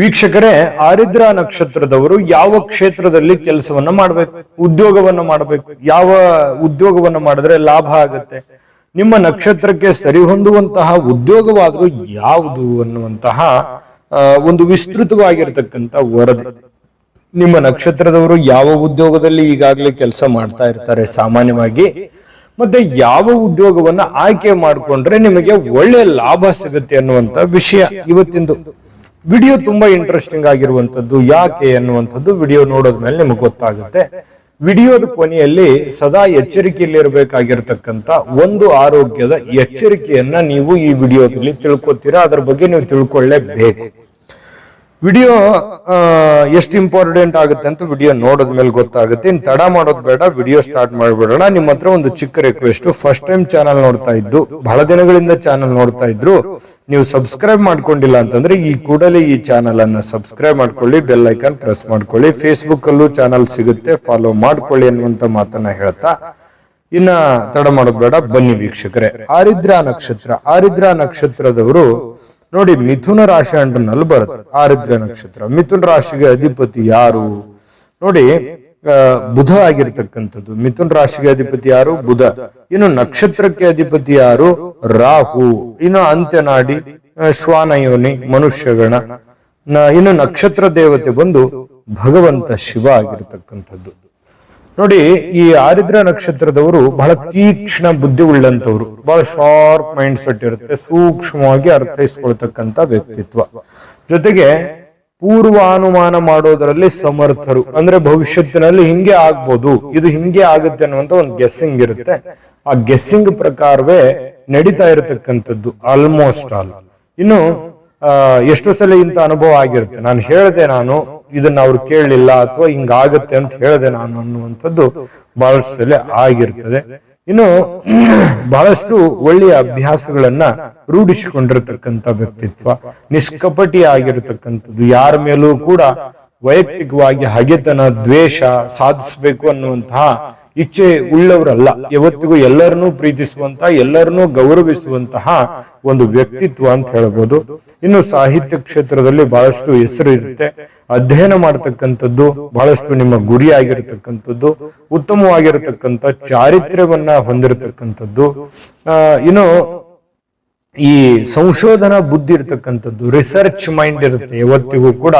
ವೀಕ್ಷಕರೇ, ಆರಿದ್ರ ನಕ್ಷತ್ರದವರು ಯಾವ ಕ್ಷೇತ್ರದಲ್ಲಿ ಕೆಲಸವನ್ನ ಮಾಡಬೇಕು? ಉದ್ಯೋಗವನ್ನ ಮಾಡಬೇಕು. ಯಾವ ಉದ್ಯೋಗವನ್ನ ಮಾಡಿದ್ರೆ ಲಾಭ ಆಗುತ್ತೆ? ನಿಮ್ಮ ನಕ್ಷತ್ರಕ್ಕೆ ಸರಿ ಹೊಂದುವಂತಹ ಉದ್ಯೋಗವಾದರೂ ಯಾವುದು ಅನ್ನುವಂತಹ ಒಂದು ವಿಸ್ತೃತವಾಗಿರ್ತಕ್ಕಂಥ ವರದಿ. ನಿಮ್ಮ ನಕ್ಷತ್ರದವರು ಯಾವ ಉದ್ಯೋಗದಲ್ಲಿ ಈಗಾಗಲೇ ಕೆಲಸ ಮಾಡ್ತಾ ಇರ್ತಾರೆ ಸಾಮಾನ್ಯವಾಗಿ? ಮತ್ತೆ ಯಾವ ಉದ್ಯೋಗವನ್ನ ಆಯ್ಕೆ ಮಾಡಿಕೊಂಡ್ರೆ ನಿಮಗೆ ಒಳ್ಳೆ ಲಾಭ ಸಿಗುತ್ತೆ ಅನ್ನುವಂತ ವಿಷಯ ಇವತ್ತಿಂದು. ವಿಡಿಯೋ ತುಂಬಾ ಇಂಟ್ರೆಸ್ಟಿಂಗ್ ಆಗಿರುವಂತದ್ದು ಯಾಕೆ ಅನ್ನುವಂಥದ್ದು ವಿಡಿಯೋ ನೋಡೋದ್ಮೇಲೆ ನಿಮಗೆ ಗೊತ್ತಾಗುತ್ತೆ. ವಿಡಿಯೋದ ಕೊನೆಯಲ್ಲಿ ಸದಾ ಎಚ್ಚರಿಕೆಯಲ್ಲಿರಬೇಕಾಗಿರ್ತಕ್ಕಂಥ ಒಂದು ಆರೋಗ್ಯದ ಎಚ್ಚರಿಕೆಯನ್ನ ನೀವು ಈ ವಿಡಿಯೋದಲ್ಲಿ ತಿಳ್ಕೊತೀರಾ, ಅದರ ಬಗ್ಗೆ ನೀವು ತಿಳ್ಕೊಳ್ಳೇಬೇಕು. ವಿಡಿಯೋ ಎಷ್ಟು ಇಂಪಾರ್ಟೆಂಟ್ ಆಗುತ್ತೆ ಅಂತ ವಿಡಿಯೋ ನೋಡಿದ ಮೇಲೆ ಗೊತ್ತಾಗುತ್ತೆ. ಇನ್ ತಡ ಮಾಡೋದು ಬೇಡ, ವಿಡಿಯೋ ಸ್ಟಾರ್ಟ್ ಮಾಡಿಬಿಡೋಣ. ನಿಮ್ಮ ಹತ್ರ ಒಂದು ಚಿಕ್ಕ ರಿಕ್ವೆಸ್ಟ್ ಫಸ್ಟ್ ಟೈಮ್ ಚಾನಲ್ ನೋಡ್ತಾ ಇದ್ದು, ಬಹಳ ದಿನಗಳಿಂದ ಚಾನಲ್ ನೋಡ್ತಾ ಇದ್ರು, ನೀವು ಸಬ್ಸ್ಕ್ರೈಬ್ ಮಾಡ್ಕೊಂಡಿಲ್ಲ ಅಂತಂದ್ರೆ ಈ ಕೂಡಲೇ ಈ ಚಾನಲ್ ಅನ್ನ ಸಬ್ಸ್ಕ್ರೈಬ್ ಮಾಡ್ಕೊಳ್ಳಿ ಬೆಲ್ ಐಕಾನ್ ಪ್ರೆಸ್ ಮಾಡ್ಕೊಳ್ಳಿ. ಫೇಸ್ಬುಕ್ ಅಲ್ಲೂ ಚಾನಲ್ ಸಿಗುತ್ತೆ ಫಾಲೋ ಮಾಡ್ಕೊಳ್ಳಿ ಅನ್ನುವಂತ ಮಾತನ್ನ ಹೇಳ್ತಾ. ಇನ್ನ ತಡ ಮಾಡೋದು ಬೇಡ, ಬನ್ನಿ ವೀಕ್ಷಕರೇ. ಆರಿದ್ರ ನಕ್ಷತ್ರ, ಆರಿದ್ರ ನಕ್ಷತ್ರದವರು ನೋಡಿ, ಮಿಥುನ ರಾಶಿ ಅಂಟನಲ್ಲಿ ಬರುತ್ತೆ ಆರಿದ್ರ ನಕ್ಷತ್ರ. ಮಿಥುನ ರಾಶಿಗೆ ಅಧಿಪತಿ ಯಾರು? ನೋಡಿ ಬುಧ ಆಗಿರ್ತಕ್ಕಂಥದ್ದು. ಮಿಥುನ ರಾಶಿಗೆ ಅಧಿಪತಿ ಯಾರು? ಬುಧ. ಇನ್ನು ನಕ್ಷತ್ರಕ್ಕೆ ಅಧಿಪತಿ ಯಾರು? ರಾಹು. ಇನ್ನು ಅಂತ್ಯನಾಡಿ ಶ್ವಾನಯೋನಿ ಮನುಷ್ಯಗಣ. ಇನ್ನು ನಕ್ಷತ್ರ ದೇವತೆ ಬಂದು ಭಗವಂತ ಶಿವ ಆಗಿರ್ತಕ್ಕಂಥದ್ದು. ನೋಡಿ, ಈ ಆರಿದ್ರ ನಕ್ಷತ್ರದವರು ಬಹಳ ತೀಕ್ಷ್ಣ ಬುದ್ಧಿ ಉಳ್ಳಂತವ್ರು ಬಹಳ ಶಾರ್ಪ್ ಮೈಂಡ್ ಸೆಟ್ ಇರುತ್ತೆ, ಸೂಕ್ಷ್ಮವಾಗಿ ಅರ್ಥೈಸ್ಕೊಳ್ತಕ್ಕಂತ ವ್ಯಕ್ತಿತ್ವ. ಜೊತೆಗೆ ಪೂರ್ವಾನುಮಾನ ಮಾಡೋದರಲ್ಲಿ ಸಮರ್ಥರು. ಅಂದ್ರೆ ಭವಿಷ್ಯತ್ತಿನಲ್ಲಿ ಹಿಂಗೆ ಆಗ್ಬೋದು, ಇದು ಹಿಂಗೆ ಆಗುತ್ತೆ ಅನ್ನುವಂತ ಒಂದು ಗೆಸ್ಸಿಂಗ್ ಇರುತ್ತೆ. ಆ ಗೆಸ್ಸಿಂಗ್ ಪ್ರಕಾರವೇ ನಡೀತಾ ಇರತಕ್ಕಂಥದ್ದು ಆಲ್ಮೋಸ್ಟ್ ಆಲ್ ಇನ್ನು ಎಷ್ಟೋ ಸಲ ಇಂಥ ಅನುಭವ ಆಗಿರುತ್ತೆ. ನಾನು ಹೇಳ್ದೆ ನಾನು ಇದನ್ನ ಅವ್ರು ಕೇಳಲಿಲ್ಲ ಅಥವಾ ಹಿಂಗಾಗತ್ತೆ ಅಂತ ಹೇಳದೆ ನಾನು ಅನ್ನುವಂಥದ್ದು ಬಹಳಷ್ಟು ಆಗಿರ್ತದೆ. ಇನ್ನು ಬಹಳಷ್ಟು ಒಳ್ಳೆಯ ಅಭ್ಯಾಸಗಳನ್ನ ರೂಢಿಸಿಕೊಂಡಿರತಕ್ಕಂತ ವ್ಯಕ್ತಿತ್ವ, ನಿಷ್ಕಪಟಿ ಆಗಿರತಕ್ಕಂಥದ್ದು, ಯಾರ ಮೇಲೂ ಕೂಡ ವೈಯಕ್ತಿಕವಾಗಿ ಹಗೆತನ, ದ್ವೇಷ ಸಾಧಿಸಬೇಕು ಅನ್ನುವಂತಹ ಇಚ್ಛೆ ಉಳ್ಳವರಲ್ಲ. ಯಾವತ್ತಿಗೂ ಎಲ್ಲರನ್ನೂ ಪ್ರೀತಿಸುವಂತ ಎಲ್ಲರನ್ನೂ ಗೌರವಿಸುವಂತಹ ಒಂದು ವ್ಯಕ್ತಿತ್ವ ಅಂತ ಹೇಳ್ಬೋದು. ಇನ್ನು ಸಾಹಿತ್ಯ ಕ್ಷೇತ್ರದಲ್ಲಿ ಬಹಳಷ್ಟು ಹೆಸರು ಇರುತ್ತೆ. ಅಧ್ಯಯನ ಮಾಡತಕ್ಕಂಥದ್ದು ಬಹಳಷ್ಟು ನಿಮ್ಮ ಗುರಿ ಆಗಿರತಕ್ಕಂಥದ್ದು ಉತ್ತಮವಾಗಿರತಕ್ಕಂಥ ಚಾರಿತ್ರ್ಯವನ್ನ ಹೊಂದಿರತಕ್ಕಂಥದ್ದು. ಆ, ಇನ್ನು ಈ ಸಂಶೋಧನಾ ಬುದ್ಧಿ ಇರತಕ್ಕಂಥದ್ದು ರಿಸರ್ಚ್ ಮೈಂಡ್ ಇರುತ್ತೆ. ಯಾವತ್ತಿಗೂ ಕೂಡ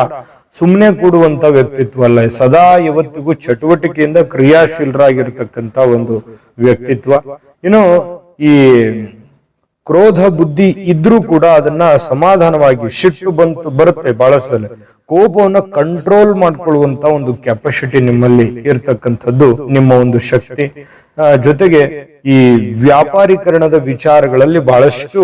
ಸುಮ್ಮನೆ ಕೂಡುವಂತ ವ್ಯಕ್ತಿತ್ವ ಅಲ್ಲ. ಸದಾ ಇವತ್ತಿಗೂ ಚಟುವಟಿಕೆಯಿಂದ ಕ್ರಿಯಾಶೀಲರಾಗಿರ್ತಕ್ಕಂಥ ಒಂದು ವ್ಯಕ್ತಿತ್ವ. ಏನು ಈ ಕ್ರೋಧ ಬುದ್ಧಿ ಇದ್ರೂ ಕೂಡ ಅದನ್ನ ಸಮಾಧಾನವಾಗಿ, ಶಿಟ್ಟು ಬಂತು ಬರುತ್ತೆ ಬಹಳಷ್ಟು ಕೋಪವನ್ನ ಕಂಟ್ರೋಲ್ ಮಾಡ್ಕೊಳ್ಳುವಂತ ಒಂದು ಕೆಪಾಸಿಟಿ ನಿಮ್ಮಲ್ಲಿ ಇರ್ತಕ್ಕಂಥದ್ದು, ನಿಮ್ಮ ಒಂದು ಶಕ್ತಿ. ಜೊತೆಗೆ ಈ ವ್ಯಾಪಾರೀಕರಣದ ವಿಚಾರಗಳಲ್ಲಿ ಬಹಳಷ್ಟು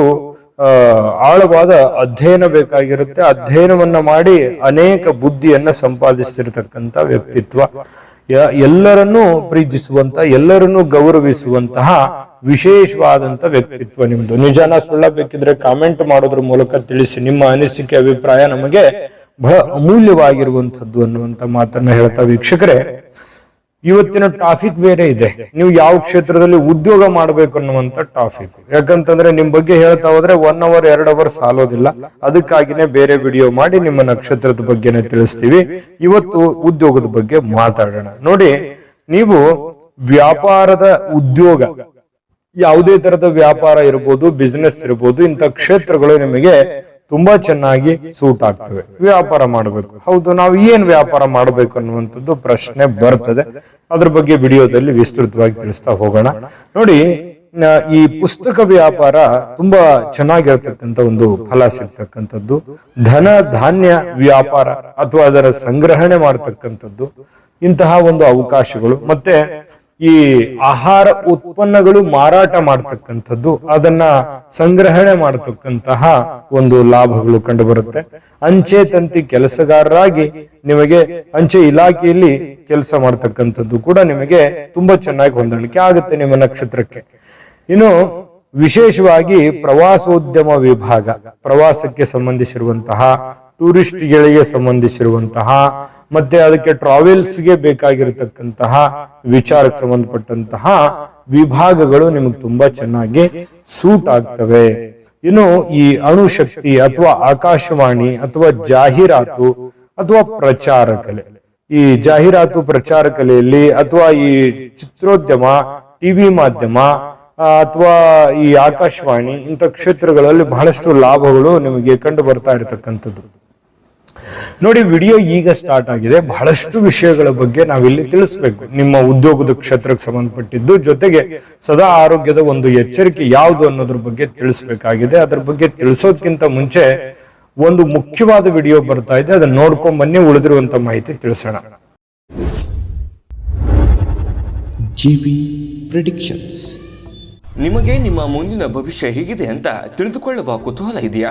ಆಳವಾದ ಅಧ್ಯಯನ ಬೇಕಾಗಿರುತ್ತೆ. ಅಧ್ಯಯನವನ್ನ ಮಾಡಿ ಅನೇಕ ಬುದ್ಧಿಯನ್ನ ಸಂಪಾದಿಸಿರ್ತಕ್ಕಂಥ ವ್ಯಕ್ತಿತ್ವ. ಎಲ್ಲರನ್ನೂ ಪ್ರೀತಿಸುವಂತ, ಎಲ್ಲರನ್ನೂ ಗೌರವಿಸುವಂತಹ ವಿಶೇಷವಾದಂತ ವ್ಯಕ್ತಿತ್ವ ನಿಮ್ದು. ನಿಜಾನ ಸುಳ್ಳಬೇಕಿದ್ರೆ ಕಾಮೆಂಟ್ ಮಾಡೋದ್ರ ಮೂಲಕ ತಿಳಿಸಿ. ನಿಮ್ಮ ಅನಿಸಿಕೆ, ಅಭಿಪ್ರಾಯ ನಮಗೆ ಬಹಳ ಅಮೂಲ್ಯವಾಗಿರುವಂತದ್ದು ಅನ್ನುವಂತ ಮಾತನ್ನ ಹೇಳ್ತಾ ವೀಕ್ಷಕರೇ, ಇವತ್ತಿನ ಟಾಫಿಕ್ ಬೇರೆ ಇದೆ. ನೀವು ಯಾವ ಕ್ಷೇತ್ರದಲ್ಲಿ ಉದ್ಯೋಗ ಮಾಡಬೇಕು ಅನ್ನುವಂತ ಟಾಫಿಕ್ ಯಾಕಂತಂದ್ರೆ ನಿಮ್ ಬಗ್ಗೆ ಹೇಳ್ತಾ ಹೋದ್ರೆ ಒನ್ ಅವರ್ ಎರಡ್ ಅವರ್ ಸಾಲೋದಿಲ್ಲ. ಅದಕ್ಕಾಗಿನೇ ಬೇರೆ ವಿಡಿಯೋ ಮಾಡಿ ನಿಮ್ಮ ನಕ್ಷತ್ರದ ಬಗ್ಗೆನೇ ತಿಳಿಸ್ತೀವಿ. ಇವತ್ತು ಉದ್ಯೋಗದ ಬಗ್ಗೆ ಮಾತಾಡೋಣ. ನೋಡಿ, ನೀವು ವ್ಯಾಪಾರದ ಉದ್ಯೋಗ. ಯಾವುದೇ ತರದ ವ್ಯಾಪಾರ ಇರ್ಬೋದು ಬಿಸ್ನೆಸ್ ಇರ್ಬೋದು, ಇಂಥ ಕ್ಷೇತ್ರಗಳು ನಿಮಗೆ ತುಂಬಾ ಚೆನ್ನಾಗಿ ಸೂಟ್ ಆಗ್ತವೆ. ವ್ಯಾಪಾರ ಮಾಡಬೇಕು. ಹೌದು, ನಾವು ಏನ್ ವ್ಯಾಪಾರ ಮಾಡಬೇಕು ಅನ್ನುವಂಥದ್ದು ಪ್ರಶ್ನೆ ಬರ್ತದೆ. ಅದ್ರ ಬಗ್ಗೆ ವಿಡಿಯೋದಲ್ಲಿ ವಿಸ್ತೃತವಾಗಿ ತಿಳಿಸ್ತಾ ಹೋಗೋಣ. ನೋಡಿ ಈ ಪುಸ್ತಕ ವ್ಯಾಪಾರ ತುಂಬಾ ಚೆನ್ನಾಗಿರತಕ್ಕಂತ ಒಂದು ಫಲ ಸಿಗ್ತಕ್ಕಂಥದ್ದು. ಧನ ಧಾನ್ಯ ವ್ಯಾಪಾರ ಅಥವಾ ಅದರ ಸಂಗ್ರಹಣೆ ಮಾಡತಕ್ಕಂಥದ್ದು. ಇಂತಹ ಒಂದು ಅವಕಾಶಗಳು. ಮತ್ತೆ ಈ ಆಹಾರ ಉತ್ಪನ್ನಗಳು ಮಾರಾಟ ಮಾಡ್ತಕ್ಕಂಥದ್ದು, ಅದನ್ನ ಸಂಗ್ರಹಣೆ ಮಾಡತಕ್ಕಂತಹ ಒಂದು ಲಾಭಗಳು ಕಂಡು ಬರುತ್ತೆ ಅಂಚೆ ತಂತಿ ಕೆಲಸಗಾರರಾಗಿ ನಿಮಗೆ ಅಂಚೆ ಇಲಾಖೆಯಲ್ಲಿ ಕೆಲಸ ಮಾಡ್ತಕ್ಕಂಥದ್ದು ಕೂಡ ನಿಮಗೆ ತುಂಬಾ ಚೆನ್ನಾಗಿ ಹೊಂದಾಣಿಕೆ ಆಗುತ್ತೆ ನಿಮ್ಮ ನಕ್ಷತ್ರಕ್ಕೆ. ಇನ್ನು ವಿಶೇಷವಾಗಿ ಪ್ರವಾಸೋದ್ಯಮ ವಿಭಾಗ, ಪ್ರವಾಸಕ್ಕೆ ಸಂಬಂಧಿಸಿರುವಂತಹ ಟೂರಿಸ್ಟ್ಗಳಿಗೆ ಸಂಬಂಧಿಸಿರುವಂತಹ, ಮತ್ತೆ ಅದಕ್ಕೆ ಟ್ರಾವೆಲ್ಸ್ಗೆ ಬೇಕಾಗಿರತಕ್ಕಂತಹ, ವಿಚಾರಕ್ಕೆ ಸಂಬಂಧಪಟ್ಟಂತಹ ವಿಭಾಗಗಳು ನಿಮಗೆ ತುಂಬಾ ಚೆನ್ನಾಗಿ ಸೂಟ್ ಆಗ್ತವೆ. ಇನ್ನು ಈ ಅಣುಶಕ್ತಿ ಅಥವಾ ಆಕಾಶವಾಣಿ ಅಥವಾ ಜಾಹೀರಾತು ಅಥವಾ ಪ್ರಚಾರ ಕಲೆ. ಈ ಜಾಹೀರಾತು ಪ್ರಚಾರ ಕಲೆಯಲ್ಲಿ ಅಥವಾ ಈ ಚಿತ್ರೋದ್ಯಮ, ಟಿವಿ ಮಾಧ್ಯಮ ಅಥವಾ ಈ ಆಕಾಶವಾಣಿ ಇಂಥ ಕ್ಷೇತ್ರಗಳಲ್ಲಿ ಬಹಳಷ್ಟು ಲಾಭಗಳು ನಿಮಗೆ ಕಂಡು ಬರ್ತಾ ಇರತಕ್ಕಂಥದ್ದು. ನೋಡಿ ವಿಡಿಯೋ ಈಗ ಸ್ಟಾರ್ಟ್ ಆಗಿದೆ. ಬಹಳಷ್ಟು ವಿಷಯಗಳ ಬಗ್ಗೆ ನಾವಿಲ್ಲಿ ತಿಳಿಸ್ಬೇಕು. ನಿಮ್ಮ ಉದ್ಯೋಗದ ಕ್ಷೇತ್ರಕ್ಕೆ ಸಂಬಂಧಪಟ್ಟಿದ್ದು ಜೊತೆಗೆ ಸದಾ ಆರೋಗ್ಯದ ಒಂದು ಎಚ್ಚರಿಕೆ ಯಾವುದು ಅನ್ನೋದ್ರ ಬಗ್ಗೆ ತಿಳಿಸ್ಬೇಕಾಗಿದೆ. ಅದ್ರ ಬಗ್ಗೆ ತಿಳಿಸೋದ್ಕಿಂತ ಮುಂಚೆ ಒಂದು ಮುಖ್ಯವಾದ ವಿಡಿಯೋ ಬರ್ತಾ ಇದೆ. ಅದನ್ನ ನೋಡ್ಕೊಂಡ್ ಬನ್ನಿ ಉಳಿದಿರುವಂತ ಮಾಹಿತಿ ತಿಳಿಸೋಣ. GB predictions. ನಿಮಗೆ ನಿಮ್ಮ ಮುಂದಿನ ಭವಿಷ್ಯ ಹೇಗಿದೆ ಅಂತ ತಿಳಿದುಕೊಳ್ಳುವ ಕುತೂಹಲ ಇದೆಯಾ?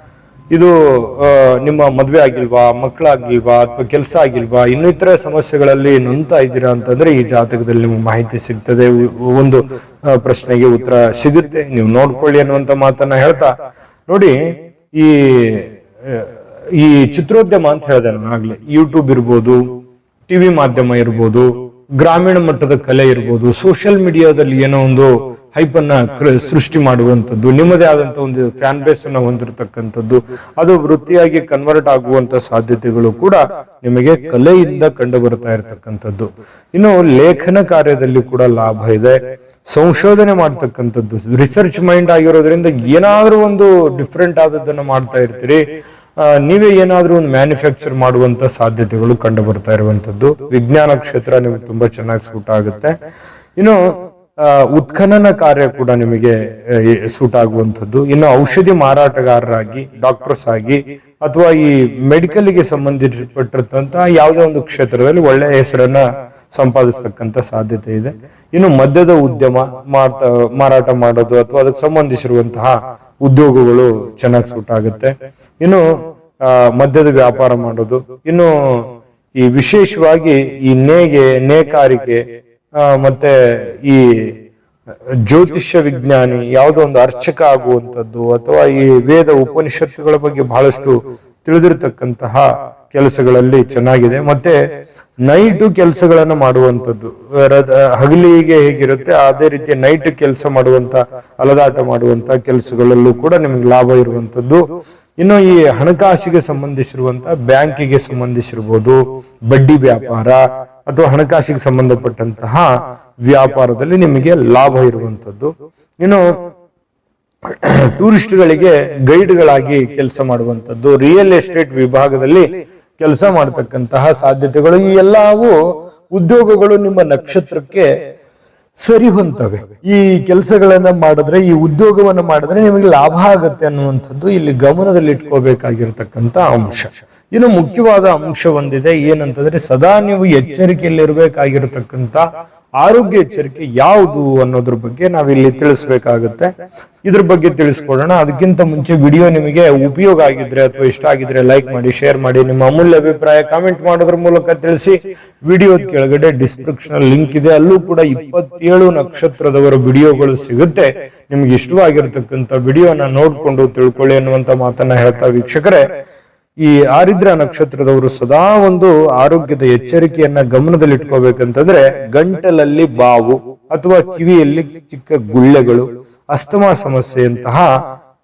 ಇದು ನಿಮ್ಮ ಮದುವೆ ಆಗಿಲ್ವಾ, ಮಕ್ಕಳಾಗಿಲ್ವಾ, ಅಥವಾ ಕೆಲಸ ಆಗಿಲ್ವಾ ಇನ್ನಿತರ ಸಮಸ್ಯೆಗಳಲ್ಲಿ ನೊಂತಾ ಇದ್ದೀರಾ ಅಂತಂದ್ರೆ ಈ ಜಾತಕದಲ್ಲಿ ನಿಮ್ಗೆ ಮಾಹಿತಿ ಸಿಗ್ತದೆ. ಒಂದು ಪ್ರಶ್ನೆಗೆ ಉತ್ತರ ಸಿಗುತ್ತೆ. ನೀವು ನೋಡ್ಕೊಳ್ಳಿ ಅನ್ನುವಂತ ಮಾತನ್ನ ಹೇಳ್ತಾ. ನೋಡಿ, ಈ ಈ ಚಿತ್ರೋದ್ಯಮ ಅಂತ ಹೇಳಿದೆ ನಾನು ಆಗ್ಲಿ. ಯೂಟ್ಯೂಬ್ ಇರ್ಬೋದು ಟಿವಿ ಮಾಧ್ಯಮ ಇರ್ಬೋದು, ಗ್ರಾಮೀಣ ಮಟ್ಟದ ಕಲೆ ಇರ್ಬೋದು ಸೋಷಿಯಲ್ ಮೀಡಿಯಾದಲ್ಲಿ ಏನೋ ಒಂದು ಹೈಪ್ ಅನ್ನ ಸೃಷ್ಟಿ ಮಾಡುವಂತದ್ದು ನಿಮ್ಮದೇ ಆದಂತ ಒಂದು ಫ್ಯಾನ್ ಬೇಸ್ ಅನ್ನ ಹೊಂದಿರತಕ್ಕಂಥದ್ದು. ಅದು ವೃತ್ತಿಯಾಗಿ ಕನ್ವರ್ಟ್ ಆಗುವಂತ ಸಾಧ್ಯತೆಗಳು ಕೂಡ ನಿಮಗೆ ಕಲೆಯಿಂದ ಕಂಡು ಬರ್ತಾ ಇರತಕ್ಕಂಥದ್ದು. ಇನ್ನು ಲೇಖನ ಕಾರ್ಯದಲ್ಲಿ ಕೂಡ ಲಾಭ ಇದೆ. ಸಂಶೋಧನೆ ಮಾಡ್ತಕ್ಕಂಥದ್ದು. ರಿಸರ್ಚ್ ಮೈಂಡ್ ಆಗಿರೋದ್ರಿಂದ ಏನಾದ್ರೂ ಒಂದು ಡಿಫ್ರೆಂಟ್ ಆದದ್ದನ್ನ ಮಾಡ್ತಾ ಇರ್ತೀರಿ. ನೀವೇ ಏನಾದರೂ ಒಂದು ಮ್ಯಾನುಫ್ಯಾಕ್ಚರ್ ಮಾಡುವಂತ ಸಾಧ್ಯತೆಗಳು ಕಂಡು ಬರ್ತಾ ಇರುವಂತದ್ದು ವಿಜ್ಞಾನ ಕ್ಷೇತ್ರ ನಿಮ್ಗೆ ತುಂಬಾ ಚೆನ್ನಾಗಿ ಸೂಟ್ ಆಗುತ್ತೆ. ಇನ್ನು ಉತ್ಖನನ ಕಾರ್ಯ ಕೂಡ ನಿಮಗೆ ಸೂಟ್ ಆಗುವಂಥದ್ದು. ಇನ್ನು ಔಷಧಿ ಮಾರಾಟಗಾರರಾಗಿ ಡಾಕ್ಟರ್ಸ್ ಆಗಿ, ಅಥವಾ ಈ ಮೆಡಿಕಲ್ಗೆ ಸಂಬಂಧಿಸಿಪಟ್ಟಿರ್ತಂತಹ ಯಾವುದೇ ಒಂದು ಕ್ಷೇತ್ರದಲ್ಲಿ ಒಳ್ಳೆಯ ಹೆಸರನ್ನ ಸಂಪಾದಿಸ್ತಕ್ಕಂಥ ಸಾಧ್ಯತೆ ಇದೆ. ಇನ್ನು ಮದ್ಯದ ಉದ್ಯಮ ಮಾರಾಟ ಮಾಡೋದು ಅಥವಾ ಅದಕ್ಕೆ ಸಂಬಂಧಿಸಿರುವಂತಹ ಉದ್ಯೋಗಗಳು ಚೆನ್ನಾಗಿ ಸೂಟ್ ಆಗುತ್ತೆ. ಇನ್ನು ಮದ್ಯದ ವ್ಯಾಪಾರ ಮಾಡೋದು. ಇನ್ನು ಈ ವಿಶೇಷವಾಗಿ ಈ ನೇಗೆ ನೇಕಾರಿಕೆ ಮತ್ತೆ ಈ ಜ್ಯೋತಿಷ್ಯ ವಿಜ್ಞಾನಿ ಯಾವುದೋ ಒಂದು ಅರ್ಚಕ ಆಗುವಂತದ್ದು ಅಥವಾ ಈ ವೇದ ಉಪನಿಷತ್ತುಗಳ ಬಗ್ಗೆ ಬಹಳಷ್ಟು ತಿಳಿದಿರತಕ್ಕಂತಹ ಕೆಲಸಗಳಲ್ಲಿ ಚೆನ್ನಾಗಿದೆ. ಮತ್ತೆ ನೈಟ್ ಕೆಲಸಗಳನ್ನು ಮಾಡುವಂತದ್ದು ಹಗಲಿಗೆ ಹೇಗಿರುತ್ತೆ, ಅದೇ ರೀತಿ ನೈಟ್ ಕೆಲಸ ಮಾಡುವಂತ ಅಲದಾಟ ಮಾಡುವಂತ ಕೆಲಸಗಳಲ್ಲೂ ಕೂಡ ನಿಮಗೆ ಲಾಭ ಇರುವಂತದ್ದು ಇನ್ನು ಈ ಹಣಕಾಸಿಗೆ ಸಂಬಂಧಿಸಿರುವಂತ ಬ್ಯಾಂಕಿಗೆ ಸಂಬಂಧಿಸಿರ್ಬೋದು, ಬಡ್ಡಿ ವ್ಯಾಪಾರ ಅಥವಾ ಹಣಕಾಸಿಗೆ ಸಂಬಂಧಪಟ್ಟಂತಹ ವ್ಯಾಪಾರದಲ್ಲಿ ನಿಮಗೆ ಲಾಭ ಇರುವಂತದ್ದು ಇನ್ನು ಟೂರಿಸ್ಟ್ಗಳಿಗೆ ಗೈಡ್ಗಳಾಗಿ ಕೆಲಸ ಮಾಡುವಂತದ್ದು ರಿಯಲ್ ಎಸ್ಟೇಟ್ ವಿಭಾಗದಲ್ಲಿ ಕೆಲಸ ಮಾಡತಕ್ಕಂತಹ ಸಾಧ್ಯತೆಗಳು, ಈ ಎಲ್ಲವೂ ಉದ್ಯೋಗಗಳು ನಿಮ್ಮ ನಕ್ಷತ್ರಕ್ಕೆ ಸರಿ ಹೊಂತವೆ. ಈ ಕೆಲಸಗಳನ್ನ ಮಾಡಿದ್ರೆ, ಈ ಉದ್ಯೋಗವನ್ನ ಮಾಡಿದ್ರೆ ನಿಮಗೆ ಲಾಭ ಆಗುತ್ತೆ ಅನ್ನುವಂಥದ್ದು ಇಲ್ಲಿ ಗಮನದಲ್ಲಿ ಇಟ್ಕೋಬೇಕಾಗಿರ್ತಕ್ಕಂಥ ಅಂಶ. ಇನ್ನು ಮುಖ್ಯವಾದ ಅಂಶ ಒಂದಿದೆ, ಏನಂತಂದ್ರೆ ಸದಾ ನೀವು ಎಚ್ಚರಿಕೆಯಲ್ಲಿರ್ಬೇಕಾಗಿರ್ತಕ್ಕಂಥ ಆರೋಗ್ಯ ಎಚ್ಚರಿಕೆ ಯಾವುದು ಅನ್ನೋದ್ರ ಬಗ್ಗೆ ನಾವಿಲ್ಲಿ ತಿಳಿಸ್ಬೇಕಾಗುತ್ತೆ. ಇದ್ರ ಬಗ್ಗೆ ತಿಳಿಸ್ಕೊಡೋಣ. ಅದಕ್ಕಿಂತ ಮುಂಚೆ ವಿಡಿಯೋ ನಿಮಗೆ ಉಪಯೋಗ ಆಗಿದ್ರೆ ಅಥವಾ ಇಷ್ಟ ಆಗಿದ್ರೆ ಲೈಕ್ ಮಾಡಿ, ಶೇರ್ ಮಾಡಿ, ನಿಮ್ಮ ಅಮೂಲ್ಯ ಅಭಿಪ್ರಾಯ ಕಾಮೆಂಟ್ ಮಾಡೋದ್ರ ಮೂಲಕ ತಿಳಿಸಿ. ವಿಡಿಯೋದ ಕೆಳಗಡೆ ಡಿಸ್ಕ್ರಿಪ್ಷನ್ ಲಿಂಕ್ ಇದೆ. ಅಲ್ಲೂ ಕೂಡ ಇಪ್ಪತ್ತೇಳು ನಕ್ಷತ್ರದವರ ವಿಡಿಯೋಗಳು ಸಿಗುತ್ತೆ. ನಿಮ್ಗೆ ಇಷ್ಟವಾಗಿರ್ತಕ್ಕಂಥ ವಿಡಿಯೋನ ನೋಡ್ಕೊಂಡು ತಿಳ್ಕೊಳ್ಳಿ ಅನ್ನುವಂತ ಮಾತನ್ನ ಹೇಳ್ತಾ ವೀಕ್ಷಕರೇ ಈ ಆರಿದ್ರ ನಕ್ಷತ್ರದವರು ಸದಾ ಒಂದು ಆರೋಗ್ಯದ ಎಚ್ಚರಿಕೆಯನ್ನ ಗಮನದಲ್ಲಿ ಇಟ್ಕೋಬೇಕಂತಂದ್ರೆ ಗಂಟಲಲ್ಲಿ ಬಾವು ಅಥವಾ ಕಿವಿಯಲ್ಲಿ ಚಿಕ್ಕ ಗುಳ್ಳೆಗಳು, ಅಸ್ತಮಾ ಸಮಸ್ಯೆಯಂತಹ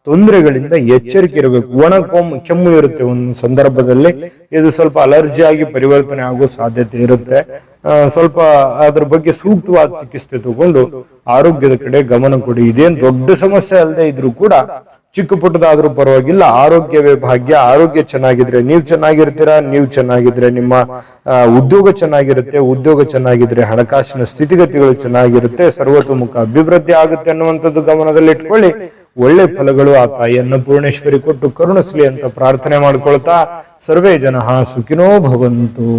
ತೊಂದರೆಗಳಿಂದ ಎಚ್ಚರಿಕೆ ಇರಬೇಕು. ಒಣ ಕೊಮ್ಮು ಇರುತ್ತೆ ಒಂದು ಸಂದರ್ಭದಲ್ಲಿ. ಇದು ಸ್ವಲ್ಪ ಅಲರ್ಜಿ ಆಗಿ ಪರಿವರ್ತನೆ ಆಗೋ ಸಾಧ್ಯತೆ ಇರುತ್ತೆ. ಸ್ವಲ್ಪ ಅದ್ರ ಬಗ್ಗೆ ಸೂಕ್ತವಾದ ಚಿಕಿತ್ಸೆ ತಗೊಂಡು ಆರೋಗ್ಯದ ಕಡೆ ಗಮನ ಕೊಡಿ. ಇದೇನು ದೊಡ್ಡ ಸಮಸ್ಯೆ ಅಲ್ಲದೆ ಇದ್ರೂ ಕೂಡ ಚಿಕ್ಕ ಪುಟ್ಟದಾದ್ರೂ ಪರವಾಗಿಲ್ಲ, ಆರೋಗ್ಯವೇ ಭಾಗ್ಯ. ಆರೋಗ್ಯ ಚೆನ್ನಾಗಿದ್ರೆ ನೀವು ಚೆನ್ನಾಗಿರ್ತೀರಾ, ನೀವು ಚೆನ್ನಾಗಿದ್ರೆ ನಿಮ್ಮ ಉದ್ಯೋಗ ಚೆನ್ನಾಗಿರುತ್ತೆ, ಉದ್ಯೋಗ ಚೆನ್ನಾಗಿದ್ರೆ ಹಣಕಾಸಿನ ಸ್ಥಿತಿಗತಿಗಳು ಚೆನ್ನಾಗಿರುತ್ತೆ, ಸರ್ವತೋಮುಖ ಅಭಿವೃದ್ಧಿ ಆಗುತ್ತೆ ಅನ್ನುವಂಥದ್ದು ಗಮನದಲ್ಲಿಟ್ಕೊಳ್ಳಿ ಒಳ್ಳೆ ಫಲಗಳು ಆ ತಾಯಿಯನ್ನು ಅನ್ನಪೂರ್ಣೇಶ್ವರಿ ಕೊಟ್ಟು ಕರುಣಿಸ್ಲಿ ಅಂತ ಪ್ರಾರ್ಥನೆ ಮಾಡ್ಕೊಳ್ತಾ ಸರ್ವೇ ಜನ ಸುಖಿನೋ ಭವಂತು.